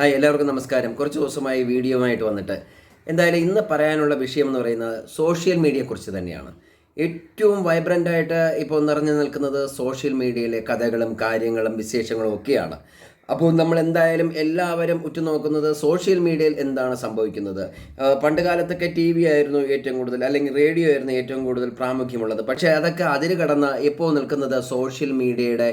Hi എല്ലാവർക്കും നമസ്കാരം. കുറച്ച് ദിവസമായി വീഡിയോയുമായിട്ട് വന്നിട്ട്. എന്തായാലും ഇന്ന് പറയാനുള്ള വിഷയം എന്ന് പറയുന്നത് സോഷ്യൽ മീഡിയയെക്കുറിച്ച് തന്നെയാണ്. ഏറ്റവും വൈബ്രന്റായിട്ട് ഇപ്പോൾ നിറഞ്ഞു നിൽക്കുന്നത് സോഷ്യൽ മീഡിയയിലെ കഥകളും കാര്യങ്ങളും വിശേഷങ്ങളും ഒക്കെയാണ്. അപ്പോൾ നമ്മൾ എന്തായാലും എല്ലാവരും ഉറ്റുനോക്കുന്നത് സോഷ്യൽ മീഡിയയിൽ എന്താണ് സംഭവിക്കുന്നത്? പണ്ട് കാലത്തൊക്കെ ടി വി ആയിരുന്നു ഏറ്റവും കൂടുതൽ അല്ലെങ്കിൽ റേഡിയോ ആയിരുന്നു ഏറ്റവും കൂടുതൽ പ്രാമുഖ്യമുള്ളത്. പക്ഷേ അതൊക്കെ അതിൽ കടന്ന് ഇപ്പോൾ നിൽക്കുന്നത് സോഷ്യൽ മീഡിയയുടെ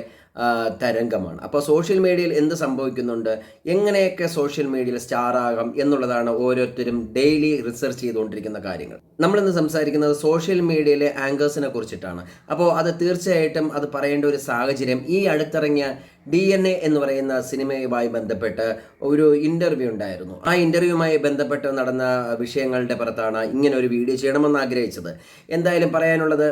തരംഗമാണ്. അപ്പോൾ സോഷ്യൽ മീഡിയയിൽ എന്ത് സംഭവിക്കുന്നുണ്ട്? എങ്ങനെയൊക്കെ സോഷ്യൽ മീഡിയയിൽ സ്റ്റാർ ആകാം എന്നുള്ളതാണ് ഓരോരുത്തരും ഡെയിലി റിസർച്ച് ചെയ്തുകൊണ്ടിരിക്കുന്ന കാര്യങ്ങൾ. നമ്മളിന്ന് സംസാരിക്കുന്നത് സോഷ്യൽ മീഡിയയിലെ ആങ്കേഴ്സിനെ കുറിച്ചിട്ടാണ്. അപ്പോൾ അത് തീർച്ചയായിട്ടും അത് പറയേണ്ട ഒരു സാഹചര്യം ഈ അടുത്തിറങ്ങിയ ഡി എൻ എ എന്ന് പറയുന്ന സിനിമയുമായി ബന്ധപ്പെട്ട് ഒരു ഇന്റർവ്യൂ ഉണ്ടായിരുന്നു. ആ ഇന്റർവ്യൂമായി ബന്ധപ്പെട്ട് നടന്ന വിഷയങ്ങളുടെ പുറത്താണ് ഇങ്ങനെ ഒരു വീഡിയോ ചെയ്യണമെന്ന് ആഗ്രഹിച്ചത് എന്തായാലും പറയാനുള്ളത്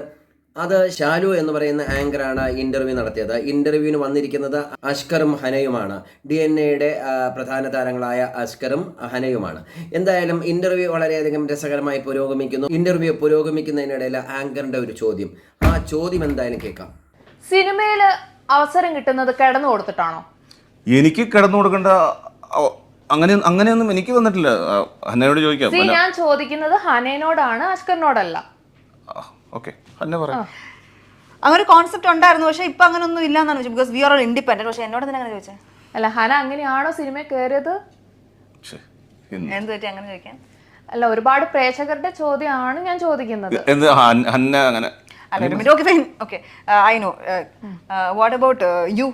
അത് ഷാലു എന്ന് പറയുന്ന ആങ്കറാണ് ഇന്റർവ്യൂ നടത്തിയത്. ഇന്റർവ്യൂവിന് വന്നിരിക്കുന്നത് അഷ്കറും ഹനയുമാണ്. ഡി എൻ എയുടെ പ്രധാന താരങ്ങളായ അഷ്കറും ഹനയുമാണ്. എന്തായാലും ഇന്റർവ്യൂ വളരെയധികം രസകരമായി പുരോഗമിക്കുന്നു. ഇന്റർവ്യൂ പുരോഗമിക്കുന്നതിനിടയിൽ ആങ്കറിന്റെ ഒരു ചോദ്യം. ആ ചോദ്യം എന്തായാലും കേൾക്കാം. സിനിമയിൽ അവസരം കിട്ടുന്നത് കിടന്നു കൊടുത്തിട്ടാണോ? എനിക്ക് കിടന്നു കൊടുക്കേണ്ട അങ്ങനെ അങ്ങനെയൊന്നും എനിക്ക് വന്നിട്ടില്ല. ഹനയോട് ചോദിക്കാം. ഞാൻ ചോദിക്കുന്നത് ഹനയോടാണ് അഷ്കറിനോടല്ല. ഓക്കെ ഹന്ന പറയാം. അങ്ങനെ ഒരു കോൺസെപ്റ്റ് ഉണ്ടായിരുന്നു പക്ഷെ ഇപ്പൊ അങ്ങനെ ഒന്നും ഇല്ല എന്നാണ് because we are all independent പക്ഷെ എന്നോട് തന്നെ അങ്ങനെ ചോദിച്ചത് അല്ല ഹന അങ്ങനെയാണോ സിനിമ കയറിയത്? എന്ത്? പറ്റി? അങ്ങനെ ചോദിക്കാൻ? അല്ല ഒരുപാട് പ്രേക്ഷകരുടെ ചോദ്യമാണ് ഞാൻ ചോദിക്കുന്നത്. എന്ത്? ഹന്ന- അങ്ങനെ. Okay fine okay I know what about you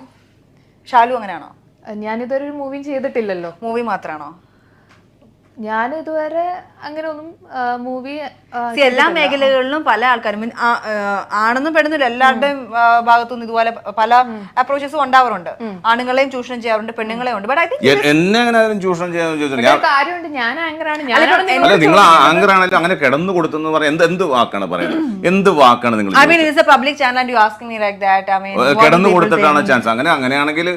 Shalu അങ്ങനെയാണോ? ഞാനിതൊരു മൂവിയും ചെയ്തിട്ടില്ലല്ലോ. മൂവി മാത്രമാണോ ഞാൻ ഇതുവരെ അങ്ങനെ ഒന്നും മൂവി എല്ലാ മേഖലകളിലും പല ആൾക്കാരും ആണെന്നും പെടുന്നില്ല. എല്ലാവരുടെയും ഭാഗത്തുനിന്ന് ഇതുപോലെ പല അപ്രോച്ചസും ഉണ്ടാവാറുണ്ട്. ആണുങ്ങളെയും ചൂഷണം ചെയ്യാറുണ്ട് പെണ്ണുങ്ങളെയും ഉണ്ട്. ബട്ട് ഐ തിങ്ക് എന്നെ അങ്ങനെ ആരും ചൂഷണം ചെയ്യാറുണ്ട് ഞാൻ ആങ്കറാണ് നിങ്ങൾ അങ്ങനെ കിടന്നു കൊടുത്തെന്ന് പറയുന്നത് എന്ത് എന്ത് വാക്കാണ് പറയുന്നത്? എന്ത് വാക്കാണ് നിങ്ങൾ I mean it's a public channel and you asking me like that I mean കിടന്നു കൊടുത്തിട്ടാണ് ചാൻസ് അങ്ങനെ അങ്ങനെയാണെങ്കിൽ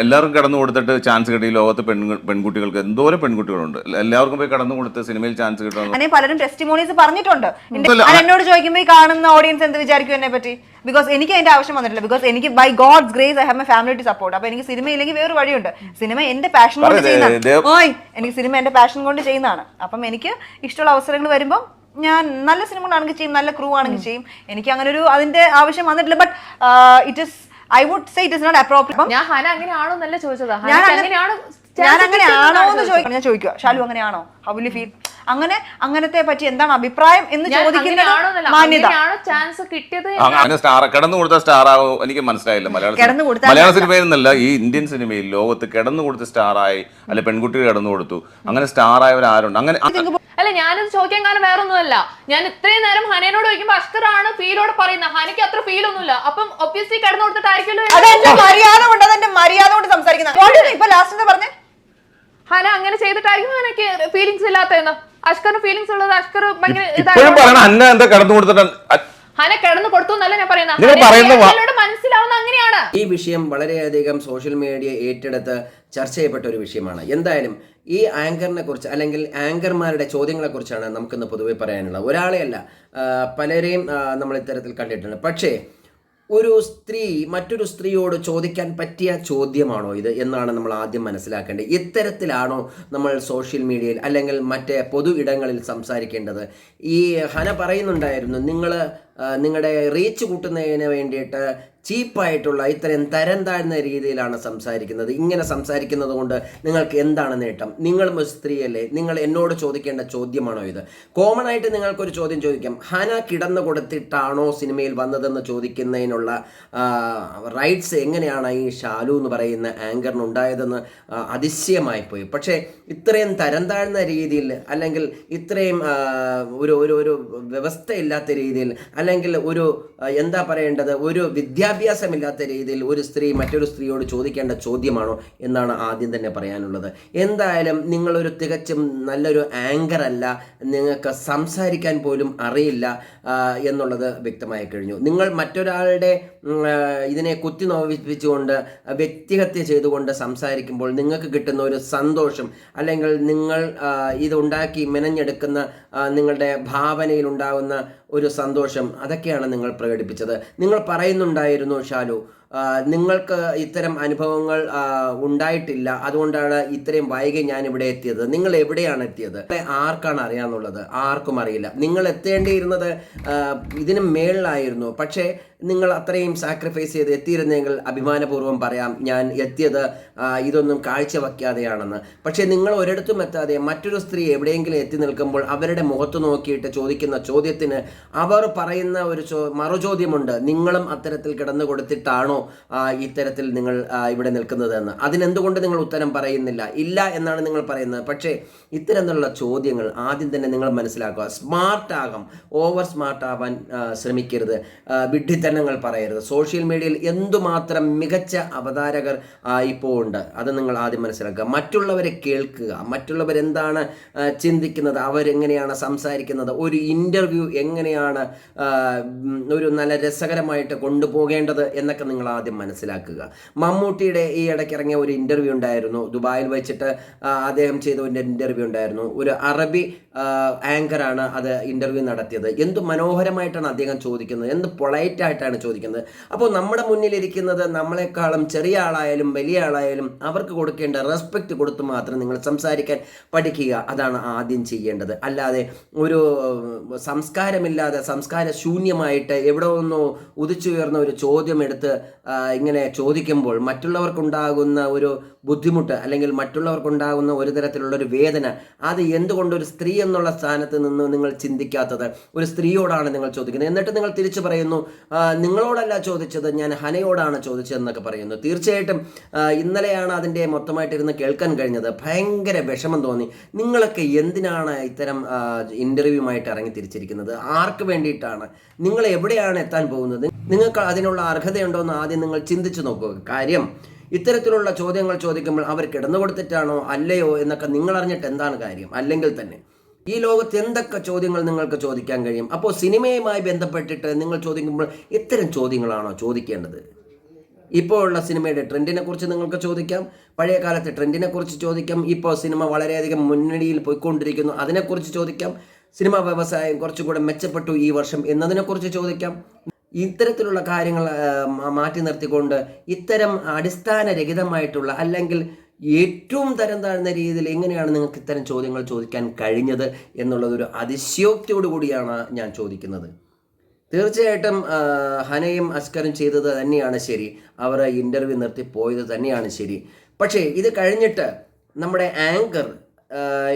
എല്ലാവർക്കും കടന്നു കൊടുത്തിട്ട് ചാൻസ് കിട്ടി. ലോകത്ത് പെൺകുട്ടികൾക്ക് എന്തോരം പെൺകുട്ടികളുണ്ട്. എല്ലാവർക്കും പോയി കടന്നു കൊടുത്ത് സിനിമയിൽ ചാൻസ് കിട്ടുന്നു അങ്ങനെ പലരും ടെസ്റ്റിമോണീസ് പറഞ്ഞിട്ടുണ്ട്. എന്നോട് ചോദിക്കുമ്പോൾ ഈ കാണുന്ന ഓഡിയൻസ് എന്ത് വിചാരിക്കും എന്നെ പറ്റി ബിക്കോസ് എനിക്ക് അതിന്റെ ആവശ്യം വന്നിട്ടില്ല. ബിക്കോസ് എനിക്ക് by God's grace I have my family to support അപ്പൊ എനിക്ക് സിനിമ ഇല്ലെങ്കിൽ വേറെ വഴിയുണ്ട്. സിനിമ എന്റെ പാഷൻ കൊണ്ട് ചെയ്യുന്നതാണ്. എനിക്ക് സിനിമ എന്റെ പാഷൻ കൊണ്ട് ചെയ്യുന്നതാണ്. അപ്പം എനിക്ക് ഇഷ്ടമുള്ള അവസരങ്ങൾ വരുമ്പോൾ ഞാൻ നല്ല സിനിമകളാണെങ്കിൽ ചെയ്യും നല്ല ക്രൂ ആണെങ്കിൽ ചെയ്യും. എനിക്ക് അങ്ങനെ ഒരു അതിന്റെ ആവശ്യം വന്നിട്ടില്ല. But it is I would say it is not appropriate ഞാൻ ഹന അങ്ങനെയാണോ എന്നല്ല ചോദിച്ചത്. ഞാൻ അങ്ങനെയാണോ എന്ന് ചോദിക്കണം ഞാൻ ചോദിക്കുക. ഷാലു അങ്ങനെയാണോ? ഹൗ വിൽ ഫീൽ അങ്ങനെ അങ്ങനത്തെ പറ്റി എന്താണ് അഭിപ്രായം എന്ന് ചോദിക്കുന്നത് മാന്യത. ചാൻസ് കിട്ടിയത് അങ്ങനെ സ്റ്റാർ കിടന്നു കൊടുത്ത സ്റ്റാർ ആവോ? എനിക്ക് മനസ്സിലായില്ല. മലയാള സിനിമയിൽ നിന്നല്ല ഈ ഇന്ത്യൻ സിനിമയിൽ ലോകത്ത് കിടന്നു കൊടുത്ത സ്റ്റാർ ആയി അല്ലെ പെൺകുട്ടികൾ കിടന്നു കൊടുത്തു. അങ്ങനെ സ്റ്റാർ ആയവർ ആരുണ്ട്? അങ്ങനെ അല്ല ഞാനിത് ചോദിക്കാൻ കാരണം വേറെ ഒന്നുമല്ല ഞാൻ ഇത്രയും നേരം ഹനയോട് ചോദിക്കുമ്പോ അഷ്കറാണ് ഫീലോട് പറയുന്നത്. ഹനിക്ക് അത്ര ഫീൽ ഒന്നുമില്ല അപ്പം ഒബ്വിയസ്ലി കിടന്നു കൊടുത്തിട്ടായിരിക്കുമല്ലോ അതെന്റെ മര്യാദ കൊണ്ട് അതെന്റെ മര്യാദ കൊണ്ട് സംസാരിക്കുന്ന ഇപ്പൊ ലാസ്റ്റ് എന്താ പറഞ്ഞേ? ഹന അങ്ങനെ ചെയ്തിട്ടായിരിക്കും ഹനക്ക് ഫീലിങ്സ് ഇല്ലാത്തതെന്ന്. അഷ്കറിന് ഫീലിങ്സ് ഉള്ളത് അഷ്കർ ഭയങ്കര ഇപ്പോഴും പറയണ അന്ന എന്താ കിടന്നു കൊടുത്തിട്ട്? ഹന കിടന്നു കൊടുത്തു എന്നല്ല ഞാൻ പറയുന്നത് മനസ്സിലാവുന്ന അങ്ങനെയാണ്. ഈ വിഷയം വളരെയധികം സോഷ്യൽ മീഡിയ ഏറ്റെടുത്ത് ചർച്ച ചെയ്യപ്പെട്ട ഒരു വിഷയമാണ്. എന്തായാലും ഈ ആങ്കറിനെ കുറിച്ച് അല്ലെങ്കിൽ ആങ്കർമാരുടെ ചോദ്യങ്ങളെ കുറിച്ചാണ് നമുക്കിന്ന് പൊതുവെ പറയാനുള്ളത്. ഒരാളെയല്ല പലരെയും നമ്മൾ ഇത്തരത്തിൽ കണ്ടിട്ടുണ്ട്. പക്ഷേ ഒരു സ്ത്രീ മറ്റൊരു സ്ത്രീയോട് ചോദിക്കാൻ പറ്റിയ ചോദ്യമാണോ ഇത് എന്നാണ് നമ്മൾ ആദ്യം മനസ്സിലാക്കേണ്ടത്. ഇത്തരത്തിലാണോ നമ്മൾ സോഷ്യൽ മീഡിയയിൽ അല്ലെങ്കിൽ മറ്റേ പൊതു ഇടങ്ങളിൽ സംസാരിക്കേണ്ടത്? ഈ ഹന പറയുന്നുണ്ടായിരുന്നു നിങ്ങൾ നിങ്ങളുടെ റീച്ച് കൂട്ടുന്നതിന് വേണ്ടിയിട്ട് ചീപ്പായിട്ടുള്ള ഇത്രയും തരം താഴ്ന്ന രീതിയിലാണ് സംസാരിക്കുന്നത്. ഇങ്ങനെ സംസാരിക്കുന്നത് കൊണ്ട് നിങ്ങൾക്ക് എന്താണ് നേട്ടം? നിങ്ങൾ ഒരു സ്ത്രീയല്ലേ? നിങ്ങൾ എന്നോട് ചോദിക്കേണ്ട ചോദ്യമാണോ ഇത്? കോമൺ ആയിട്ട് നിങ്ങൾക്കൊരു ചോദ്യം ചോദിക്കാം. ഹന കിടന്നു കൊടുത്തിട്ടാണോ സിനിമയിൽ വന്നതെന്ന് ചോദിക്കുന്നതിനുള്ള റൈറ്റ്സ് എങ്ങനെയാണ് ഈ ഷാലു എന്ന് പറയുന്ന ആങ്കറിന് ഉണ്ടായതെന്ന് അതിശയമായി പോയി. പക്ഷേ ഇത്രയും തരം താഴ്ന്ന രീതിയിൽ അല്ലെങ്കിൽ ഇത്രയും ഒരു ഒരു വ്യവസ്ഥയില്ലാത്ത രീതിയിൽ അല്ലെങ്കിൽ ഒരു എന്താ പറയേണ്ടത്? ഒരു വിദ്യാഭ്യാസമില്ലാത്ത രീതിയിൽ ഒരു സ്ത്രീ മറ്റൊരു സ്ത്രീയോട് ചോദിക്കേണ്ട ചോദ്യമാണോ എന്നാണ് ആദ്യം തന്നെ പറയാനുള്ളത്. എന്തായാലും നിങ്ങളൊരു തികച്ചും നല്ലൊരു ആങ്കർ അല്ല നിങ്ങൾക്ക് സംസാരിക്കാൻ പോലും അറിയില്ല എന്നുള്ളത് വ്യക്തമായി കഴിഞ്ഞു. നിങ്ങൾ മറ്റൊരാളുടെ ഇതിനെ കുത്തി നോവിപ്പിച്ചുകൊണ്ട് വ്യക്തിഹത്യ ചെയ്തുകൊണ്ട് സംസാരിക്കുമ്പോൾ നിങ്ങൾക്ക് കിട്ടുന്ന ഒരു സന്തോഷം അല്ലെങ്കിൽ നിങ്ങൾ ഇതുണ്ടാക്കി മെനഞ്ഞെടുക്കുന്ന നിങ്ങളുടെ ഭാവനയിൽ ഉണ്ടാകുന്ന ഒരു സന്തോഷം. അതൊക്കെയാണ് നിങ്ങൾ പ്രകടിപ്പിച്ചത്. നിങ്ങൾ പറയുന്നുണ്ടായിരുന്നു ഷാലു. നിങ്ങൾക്ക് ഇത്തരം അനുഭവങ്ങൾ ഉണ്ടായിട്ടില്ല. അതുകൊണ്ടാണ് ഇത്രയും വൈകി ഞാൻ ഇവിടെ എത്തിയത്. നിങ്ങൾ എവിടെയാണ് എത്തിയത്? ആർക്കാണ് അറിയാന്നുള്ളത്? ആർക്കും അറിയില്ല. നിങ്ങൾ എത്തേണ്ടിയിരുന്നത് ഇതിന് മേളിലായിരുന്നു. പക്ഷേ നിങ്ങൾ അത്രയും സാക്രിഫൈസ് ചെയ്ത് എത്തിയിരുന്നെങ്കിൽ അഭിമാനപൂർവം പറയാം ഞാൻ എത്തിയത് ഇതൊന്നും കാഴ്ചവെക്കാതെയാണെന്ന്. പക്ഷേ നിങ്ങൾ ഒരിടത്തും എത്താതെ മറ്റൊരു സ്ത്രീ എവിടെയെങ്കിലും എത്തി നിൽക്കുമ്പോൾ അവരുടെ മുഖത്ത് നോക്കിയിട്ട് ചോദിക്കുന്ന ചോദ്യത്തിന് അവർ പറയുന്ന ഒരു ചോ മറുചോദ്യമുണ്ട്. നിങ്ങളും അത്തരത്തിൽ കിടന്നു കൊടുത്തിട്ടാണോ ഇത്തരത്തിൽ നിങ്ങൾ ഇവിടെ ഇവിടെ നിൽക്കുന്നതെന്ന്. അതിനെന്തുകൊണ്ട് നിങ്ങൾ ഉത്തരം പറയുന്നില്ല? ഇല്ല എന്നാണ് നിങ്ങൾ പറയുന്നത്. പക്ഷേ ഇത്തരത്തിലുള്ള ചോദ്യങ്ങൾ ആദ്യം തന്നെ നിങ്ങൾ മനസ്സിലാക്കുക. സ്മാർട്ട് ആകാം. ഓവർ സ്മാർട്ട് ആവാൻ ശ്രമിക്കരുത്. വിഡ്ഢിത്തനങ്ങൾ പറയരുത്. സോഷ്യൽ മീഡിയയിൽ എന്തുമാത്രം മികച്ച അവതാരകർ ഇപ്പോൾ ഉണ്ട്. അത് നിങ്ങൾ ആദ്യം മനസ്സിലാക്കുക. മറ്റുള്ളവരെ കേൾക്കുക. മറ്റുള്ളവരെന്താണ് ചിന്തിക്കുന്നത്? അവരെങ്ങനെയാണ് സംസാരിക്കുന്നത്? ഒരു ഇന്റർവ്യൂ എങ്ങനെയാണ് ഒരു നല്ല രസകരമായിട്ട് കൊണ്ടുപോകേണ്ടത് എന്നൊക്കെ നിങ്ങൾ ആദ്യം മനസ്സിലാക്കുക. മമ്മൂട്ടിയുടെ ഈ ഇടയ്ക്ക് ഇറങ്ങിയ ഒരു ഇന്റർവ്യൂ ഉണ്ടായിരുന്നു. ദുബായിൽ വെച്ചിട്ട് അദ്ദേഹം ചെയ്ത ഒരു ഇന്റർവ്യൂ ഉണ്ടായിരുന്നു. ഒരു അറബി ആങ്കറാണ് അത് ഇന്റർവ്യൂ നടത്തിയത്. എന്ത് മനോഹരമായിട്ടാണ് അദ്ദേഹം ചോദിക്കുന്നത്? എന്ത് പൊളൈറ്റ് ആയിട്ടാണ് ചോദിക്കുന്നത്? അപ്പോൾ നമ്മുടെ മുന്നിലിരിക്കുന്നത് നമ്മളെക്കാളും ചെറിയ ആളായാലും വലിയ ആളായാലും അവർക്ക് കൊടുക്കേണ്ട റെസ്പെക്റ്റ് കൊടുത്ത് മാത്രം നിങ്ങൾ സംസാരിക്കാൻ പഠിക്കുക. അതാണ് ആദ്യം ചെയ്യേണ്ടത്. അല്ലാതെ ഒരു സംസ്കാരമില്ലാതെ സംസ്കാര ശൂന്യമായിട്ട് എവിടെ നിന്നോ ഉദിച്ചുയർന്ന ഒരു ചോദ്യം എടുത്ത് ഇങ്ങനെ ചോദിക്കുമ്പോൾ മറ്റുള്ളവർക്കുണ്ടാകുന്ന ഒരു ബുദ്ധിമുട്ട് അല്ലെങ്കിൽ മറ്റുള്ളവർക്കുണ്ടാകുന്ന ഒരു തരത്തിലുള്ള ഒരു വേദന അത് എന്തുകൊണ്ട് ഒരു സ്ത്രീ എന്നുള്ള സ്ഥാനത്ത് നിന്ന് നിങ്ങൾ ചിന്തിക്കാത്തത്? ഒരു സ്ത്രീയോടാണ് നിങ്ങൾ ചോദിക്കുന്നത്. എന്നിട്ട് നിങ്ങൾ തിരിച്ചു പറയുന്നു നിങ്ങളോടല്ല ചോദിച്ചത് ഞാൻ ഹനയോടാണ് ചോദിച്ചതെന്നൊക്കെ പറയുന്നു. തീർച്ചയായിട്ടും ഇന്നലെയാണ് അതിന്റെ മൊത്തമായിട്ടിരുന്ന് കേൾക്കാൻ കഴിഞ്ഞത്. ഭയങ്കര വിഷമം തോന്നി. നിങ്ങളൊക്കെ എന്തിനാണ് ഇത്തരം ഇന്റർവ്യൂമായിട്ട് ഇറങ്ങി തിരിച്ചിരിക്കുന്നത്? ആർക്ക് വേണ്ടിയിട്ടാണ്? നിങ്ങൾ എവിടെയാണ് എത്താൻ പോകുന്നത്? നിങ്ങൾക്ക് അതിനുള്ള അർഹതയുണ്ടോ എന്ന് ആദ്യം നിങ്ങൾ ചിന്തിച്ചു നോക്കുക കാര്യം ഇത്തരത്തിലുള്ള ചോദ്യങ്ങൾ ചോദിക്കുമ്പോൾ അവർ കിടന്നു കൊടുത്തിട്ടാണോ അല്ലയോ എന്നൊക്കെ നിങ്ങൾ അറിഞ്ഞിട്ട് എന്താണ് കാര്യം? അല്ലെങ്കിൽ തന്നെ ഈ ലോകത്ത് എന്തൊക്കെ ചോദ്യങ്ങൾ നിങ്ങൾക്ക് ചോദിക്കാൻ കഴിയും? അപ്പോൾ സിനിമയുമായി ബന്ധപ്പെട്ടിട്ട് നിങ്ങൾ ചോദിക്കുമ്പോൾ ഇത്തരം ചോദ്യങ്ങളാണോ ചോദിക്കേണ്ടത്? ഇപ്പോൾ ഉള്ള സിനിമയുടെ ട്രെൻഡിനെ കുറിച്ച് നിങ്ങൾക്ക് ചോദിക്കാം. പഴയ കാലത്തെ ട്രെൻഡിനെ കുറിച്ച് ചോദിക്കാം. ഇപ്പോൾ സിനിമ വളരെയധികം മുന്നണിയിൽ പോയിക്കൊണ്ടിരിക്കുന്നു. അതിനെക്കുറിച്ച് ചോദിക്കാം. സിനിമാ വ്യവസായം കുറച്ചുകൂടെ മെച്ചപ്പെട്ടു ഈ വർഷം എന്നതിനെക്കുറിച്ച് ചോദിക്കാം. ഇത്തരത്തിലുള്ള കാര്യങ്ങൾ മാറ്റി നിർത്തിക്കൊണ്ട് ഇത്തരം അടിസ്ഥാനരഹിതമായിട്ടുള്ള അല്ലെങ്കിൽ ഏറ്റവും തരം താഴ്ന്ന രീതിയിൽ എങ്ങനെയാണ് നിങ്ങൾക്ക് ഇത്തരം ചോദ്യങ്ങൾ ചോദിക്കാൻ കഴിഞ്ഞത് എന്നുള്ളതൊരു അതിശയോക്തിയോടു കൂടിയാണ് ഞാൻ ചോദിക്കുന്നത്. തീർച്ചയായിട്ടും ഹനയും അസ്കറും ചെയ്തത് തന്നെയാണ് ശരി. അവർ ഇന്റർവ്യൂ നിർത്തി പോയത് തന്നെയാണ് ശരി. പക്ഷേ ഇത് കഴിഞ്ഞിട്ട് നമ്മുടെ ആങ്കർ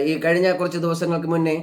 ഈ കഴിഞ്ഞ കുറച്ച് ദിവസങ്ങൾക്ക് മുന്നേ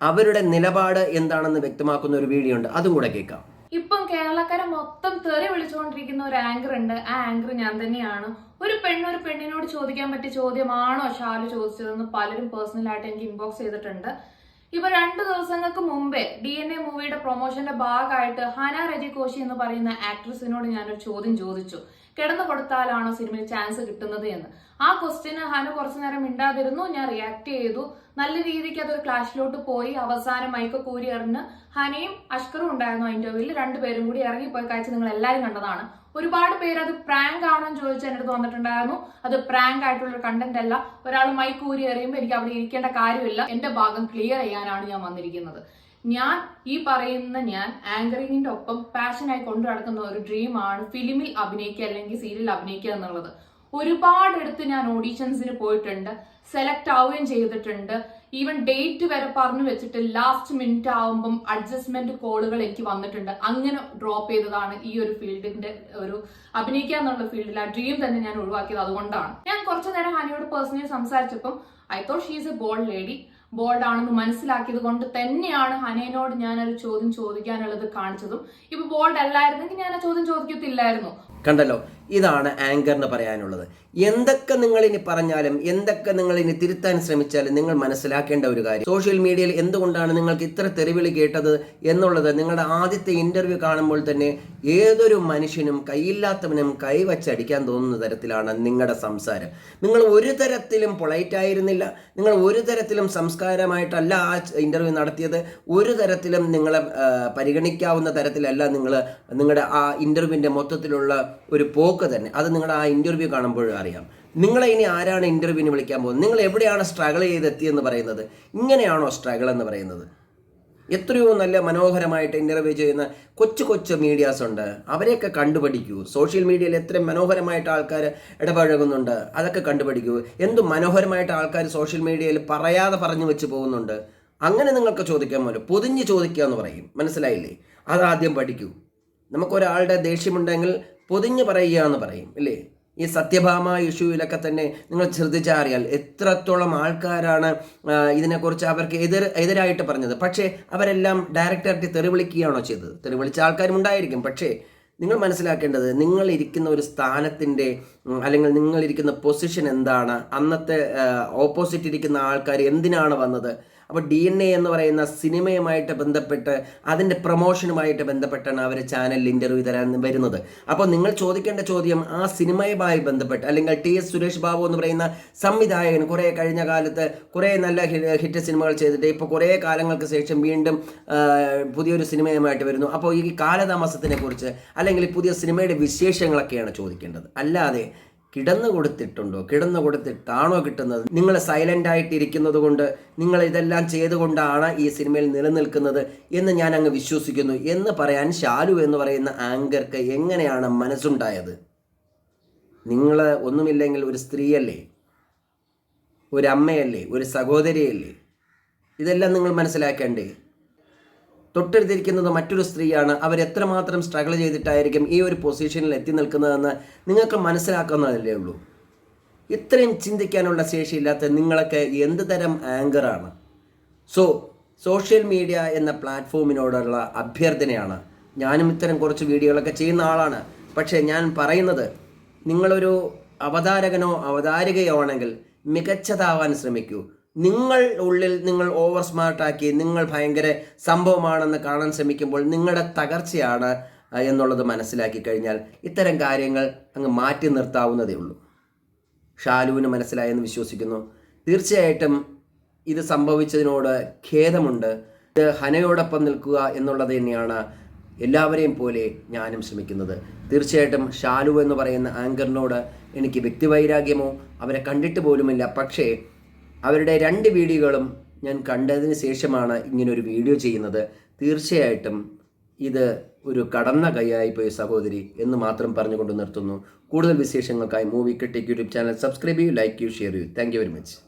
അവരുടെ നിലപാട് എന്താണെന്ന് വ്യക്തമാക്കുന്ന ഒരു വീഡിയോ ഉണ്ട്. അതും കൂടെ കേൾക്കാം. ഇപ്പം കേരളക്കാരെ മൊത്തം തെറി വിളിച്ചുകൊണ്ടിരിക്കുന്ന ഒരു ആങ്കർ ഉണ്ട്. ആ ആങ്കർ ഞാൻ തന്നെയാണ്. ഒരു പെണ്ണ് ഒരു പെണ്ണിനോട് ചോദിക്കാൻ പറ്റിയ ചോദ്യമാണോ ഷാലു ചോദിച്ചതെന്ന് പലരും പേഴ്സണലായിട്ട് എനിക്ക് ഇൻബോക്സ് ചെയ്തിട്ടുണ്ട്. ഇപ്പൊ രണ്ടു ദിവസങ്ങൾക്ക് മുമ്പേ ഡി എൻ എ മൂവിയുടെ പ്രൊമോഷന്റെ ഭാഗമായിട്ട് ഹന രജി കോശി എന്ന് പറയുന്ന ആക്ട്രസിനോട് ഞാനൊരു ചോദ്യം ചോദിച്ചു. കിടന്നു കൊടുത്താലാണോ സിനിമയിൽ ചാൻസ് കിട്ടുന്നത് എന്ന്. ആ ക്വസ്റ്റ്യന് ഹന കുറച്ചു നേരം മിണ്ടാതിരുന്നു. ഞാൻ റിയാക്ട് ചെയ്തു. നല്ല രീതിക്ക് അതൊരു ക്ലാഷിലോട്ട് പോയി. അവസാനം മൈക്ക് കൂരി എറിഞ്ഞ് ഹനയും അഷ്കറും ഉണ്ടായിരുന്നു ആ ഇന്റർവ്യൂവിൽ രണ്ടുപേരും കൂടി ഇറങ്ങിപ്പോയി കാഴ്ച നിങ്ങൾ എല്ലാവരും കണ്ടതാണ്. ഒരുപാട് പേര് അത് പ്രാങ്ക് ആണോ എന്ന് ചോദിച്ച് എന്റെ അടുത്ത് വന്നിട്ടുണ്ടായിരുന്നു. അത് പ്രാങ്ക് ആയിട്ടുള്ള കണ്ടന്റ് അല്ല. ഒരാൾ മൈക്ക് കൂരി എറിയുമ്പോൾ എനിക്ക് അവിടെ ഇരിക്കേണ്ട കാര്യമില്ല. എന്റെ ഭാഗം ക്ലിയർ ചെയ്യാനാണ് ഞാൻ വന്നിരിക്കുന്നത്. ഞാൻ ഈ പറയുന്ന ഞാൻ ആങ്കറിങ്ങിന്റെ ഒപ്പം പാഷനായി കൊണ്ടു നടക്കുന്ന ഒരു ഡ്രീമാണ് ഫിലിമിൽ അഭിനയിക്കുക അല്ലെങ്കിൽ സീരിയലിൽ അഭിനയിക്കുക എന്നുള്ളത്. ഒരുപാട് എടുത്ത് ഞാൻ ഓഡീഷൻസിന് പോയിട്ടുണ്ട് സെലക്ട് ആവുകയും ചെയ്തിട്ടുണ്ട്. ഈവൻ ഡേറ്റ് വരെ പറഞ്ഞു വെച്ചിട്ട് ലാസ്റ്റ് മിനിറ്റ് ആവുമ്പം അഡ്ജസ്റ്റ്മെന്റ് കോളുകൾ എനിക്ക് വന്നിട്ടുണ്ട്. അങ്ങനെ ഡ്രോപ്പ് ചെയ്തതാണ് ഈ ഒരു ഫീൽഡിന്റെ ഒരു അഭിനയിക്കുക എന്നുള്ള ഫീൽഡിൽ ആ ഡ്രീം തന്നെ ഞാൻ ഒഴിവാക്കിയത് അതുകൊണ്ടാണ്. ഞാൻ കുറച്ചു നേരം ഹനിയോട് personally സംസാരിച്ചപ്പം I thought she's a bold lady bold ആണെന്ന് മനസ്സിലാക്കിയത് കൊണ്ട് തന്നെയാണ് ഹനേനോട് ഞാൻ ഒരു ചോദ്യം ചോദിക്കാനുള്ളത് കാണിച്ചതും. ഇപ്പൊ ബോൾഡ് അല്ലായിരുന്നെങ്കിൽ ഞാൻ ആ ചോദ്യം ചോദിക്കത്തില്ലായിരുന്നു. കണ്ടല്ലോ ഇതാണ് ആങ്കറിന് പറയാനുള്ളത്. എന്തൊക്കെ നിങ്ങൾ ഇനി പറഞ്ഞാലും എന്തൊക്കെ നിങ്ങൾ ഇനി തിരുത്താൻ ശ്രമിച്ചാലും നിങ്ങൾ മനസ്സിലാക്കേണ്ട ഒരു കാര്യം. സോഷ്യൽ മീഡിയയിൽ എന്തുകൊണ്ടാണ് നിങ്ങൾക്ക് ഇത്ര തെറിവിളി കേട്ടത് എന്നുള്ളത് നിങ്ങളുടെ ആദ്യത്തെ ഇന്റർവ്യൂ കാണുമ്പോൾ തന്നെ ഏതൊരു മനുഷ്യനും കൈയില്ലാത്തവനും കൈവച്ചടിക്കാൻ തോന്നുന്ന തരത്തിലാണ് നിങ്ങളുടെ സംസാരം. നിങ്ങൾ ഒരു തരത്തിലും പൊളൈറ്റ് ആയിരുന്നില്ല. നിങ്ങൾ ഒരു തരത്തിലും സംസ്കാരമായിട്ടല്ല ആ ഇന്റർവ്യൂ നടത്തിയത്. ഒരു തരത്തിലും നിങ്ങളെ പരിഗണിക്കാവുന്ന തരത്തിലല്ല നിങ്ങൾ നിങ്ങളുടെ ആ ഇന്റർവ്യൂവിന്റെ മൊത്തത്തിലുള്ള ഒരു പോക്ക് തന്നെ. അത് നിങ്ങളുടെ ആ ഇന്റർവ്യൂ കാണുമ്പോൾ അറിയാം. നിങ്ങളെ ഇനി ആരാണ് ഇന്റർവ്യൂവിന് വിളിക്കാൻ പോകുന്നത്? നിങ്ങൾ എവിടെയാണ് സ്ട്രഗിൾ ചെയ്തെത്തിയെന്ന് പറയുന്നത്? ഇങ്ങനെയാണോ സ്ട്രഗിൾ എന്ന് പറയുന്നത്? എത്രയോ നല്ല മനോഹരമായിട്ട് ഇന്റർവ്യൂ ചെയ്യുന്ന കൊച്ചു കൊച്ചു മീഡിയാസ് ഉണ്ട്. അവരെയൊക്കെ കണ്ടുപഠിക്കൂ. സോഷ്യൽ മീഡിയയിൽ എത്ര മനോഹരമായിട്ട് ആൾക്കാർ ഇടപഴകുന്നുണ്ട്. അതൊക്കെ കണ്ടുപഠിക്കൂ. എന്ത് മനോഹരമായിട്ട് ആൾക്കാർ സോഷ്യൽ മീഡിയയിൽ പറയാതെ പറഞ്ഞു വെച്ച് പോകുന്നുണ്ട്. അങ്ങനെ നിങ്ങൾക്ക് ചോദിക്കാൻ പോലും പൊതിഞ്ഞ് ചോദിക്കുക എന്ന് പറയും. മനസ്സിലായില്ലേ? അതാദ്യം പഠിക്കൂ. നമുക്കൊരാളുടെ ദേഷ്യമുണ്ടെങ്കിൽ പൊതിഞ്ഞ് പറയുക എന്ന് പറയും ഇല്ലേ? ഈ സത്യഭാമ ഇഷ്യൂവിലൊക്കെ തന്നെ നിങ്ങൾ ശ്രദ്ധിച്ചാൽ അറിയാൽ എത്രത്തോളം ആൾക്കാരാണ് ഇതിനെക്കുറിച്ച് അവർക്ക് എതിർ എതിരായിട്ട് പറഞ്ഞത്. പക്ഷേ അവരെല്ലാം ഡയറക്റ്റായിട്ട് തെറിവിളിക്കുകയാണോ ചെയ്തത്? തെറിവിളിച്ച ആൾക്കാരും ഉണ്ടായിരിക്കും. പക്ഷേ നിങ്ങൾ മനസ്സിലാക്കേണ്ടത് നിങ്ങൾ ഇരിക്കുന്ന ഒരു സ്ഥാനത്തിന്റെ അല്ലെങ്കിൽ നിങ്ങൾ ഇരിക്കുന്ന പൊസിഷൻ എന്താണ്? അന്നത്തെ ഓപ്പോസിറ്റ് ഇരിക്കുന്ന ആൾക്കാർ എന്തിനാണ് വന്നത്? അപ്പോൾ ഡി എൻ എ എന്ന് പറയുന്ന സിനിമയുമായിട്ട് ബന്ധപ്പെട്ട് അതിന്റെ പ്രൊമോഷനുമായിട്ട് ബന്ധപ്പെട്ടാണ് അവർ ചാനലിൽ ഇന്റർവ്യൂ തരാൻ വരുന്നത്. അപ്പോൾ നിങ്ങൾ ചോദിക്കേണ്ട ചോദ്യം ആ സിനിമയുമായി ബന്ധപ്പെട്ട് അല്ലെങ്കിൽ ടി എസ് സുരേഷ് ബാബു എന്ന് പറയുന്ന സംവിധായകൻ കുറേ കഴിഞ്ഞ കാലത്ത് കുറേ നല്ല ഹിറ്റ് സിനിമകൾ ചെയ്തിട്ട് ഇപ്പോൾ കുറേ കാലങ്ങൾക്ക് ശേഷം വീണ്ടും പുതിയൊരു സിനിമയുമായിട്ട് വരുന്നു. അപ്പോൾ ഈ കാലതാമസത്തിനെ കുറിച്ച് അല്ലെങ്കിൽ പുതിയ സിനിമയുടെ വിശേഷങ്ങളൊക്കെയാണ് ചോദിക്കേണ്ടത്. അല്ലാതെ കിടന്നു കൊടുത്തിട്ടുണ്ടോ? കിടന്നു കൊടുത്തിട്ടാണോ കിട്ടുന്നത്? നിങ്ങൾ സൈലന്റ് ആയിട്ടിരിക്കുന്നത് കൊണ്ട് നിങ്ങൾ ഇതെല്ലാം ചെയ്തുകൊണ്ടാണ് ഈ സിനിമയിൽ നിലനിൽക്കുന്നത് എന്ന് ഞാൻ അങ്ങ് വിശ്വസിക്കുന്നു എന്ന് പറയാൻ ഷാലു എന്ന് പറയുന്ന ആങ്കർക്ക് എങ്ങനെയാണ് മനസ്സുണ്ടായത്? നിങ്ങൾ ഒന്നുമില്ലെങ്കിൽ ഒരു സ്ത്രീയല്ലേ? ഒരു അമ്മയല്ലേ? ഒരു സഹോദരിയല്ലേ? ഇതെല്ലാം നിങ്ങൾ മനസ്സിലാക്കേണ്ടേ? തൊട്ടടുത്തിരിക്കുന്നത് മറ്റൊരു സ്ത്രീയാണ്. അവർ എത്രമാത്രം സ്ട്രഗിൾ ചെയ്തിട്ടായിരിക്കും ഈ ഒരു പൊസിഷനിൽ എത്തി നിൽക്കുന്നതെന്ന് നിങ്ങൾക്ക് മനസ്സിലാക്കുന്നതല്ലേ ഉള്ളൂ. ഇത്രയും ചിന്തിക്കാനുള്ള ശേഷിയില്ലാത്ത നിങ്ങളൊക്കെ എന്ത് തരം ആങ്കറാണ് സോ സോഷ്യൽ മീഡിയ എന്ന പ്ലാറ്റ്ഫോമിനോടുള്ള അഭ്യർത്ഥനയാണ്. ഞാനും ഇത്തരം കുറച്ച് വീഡിയോകളൊക്കെ ചെയ്യുന്ന ആളാണ്. പക്ഷേ ഞാൻ പറയുന്നത് നിങ്ങളൊരു അവതാരകനോ അവതാരികയോ ആണെങ്കിൽ മികച്ചതാവാൻ ശ്രമിക്കൂ. നിങ്ങൾ ഉള്ളിൽ നിങ്ങൾ ഓവർ സ്മാർട്ടാക്കി നിങ്ങൾ ഭയങ്കര സംഭവമാണെന്ന് കാണാൻ ശ്രമിക്കുമ്പോൾ നിങ്ങളുടെ തകർച്ചയാണ് എന്നുള്ളത് മനസ്സിലാക്കി കഴിഞ്ഞാൽ ഇത്തരം കാര്യങ്ങൾ അങ്ങ് മാറ്റി നിർത്താവുന്നതേ ഉള്ളൂ. ഷാലുവിന് മനസ്സിലായെന്ന് വിശ്വസിക്കുന്നു. തീർച്ചയായിട്ടും ഇത് സംഭവിച്ചതിനോട് ഖേദമുണ്ട്. ഇത് ഹനയോടൊപ്പം നിൽക്കുക എന്നുള്ളത് തന്നെയാണ് എല്ലാവരെയും പോലെ ഞാനും ശ്രമിക്കുന്നത്. തീർച്ചയായിട്ടും ഷാലു എന്ന് പറയുന്ന ആങ്കറിനോട് എനിക്ക് വ്യക്തിവൈരാഗ്യമോ അവരെ കണ്ടിട്ട് പോലുമില്ല. പക്ഷേ അവരുടെ രണ്ട് വീഡിയോകളും ഞാൻ കണ്ടതിന് ശേഷമാണ് ഇങ്ങനൊരു വീഡിയോ ചെയ്യുന്നത്. തീർച്ചയായിട്ടും ഇത് ഒരു കടന്ന കൈയായിപ്പോയി സഹോദരി എന്ന് മാത്രം പറഞ്ഞുകൊണ്ട് നിർത്തുന്നു. കൂടുതൽ വിശേഷങ്ങൾക്കായി movie critic YouTube channel subscribe ചെയ്യൂ ലൈക്ക് ചെയ്യൂ ഷെയർ ചെയ്യൂ. Thank very much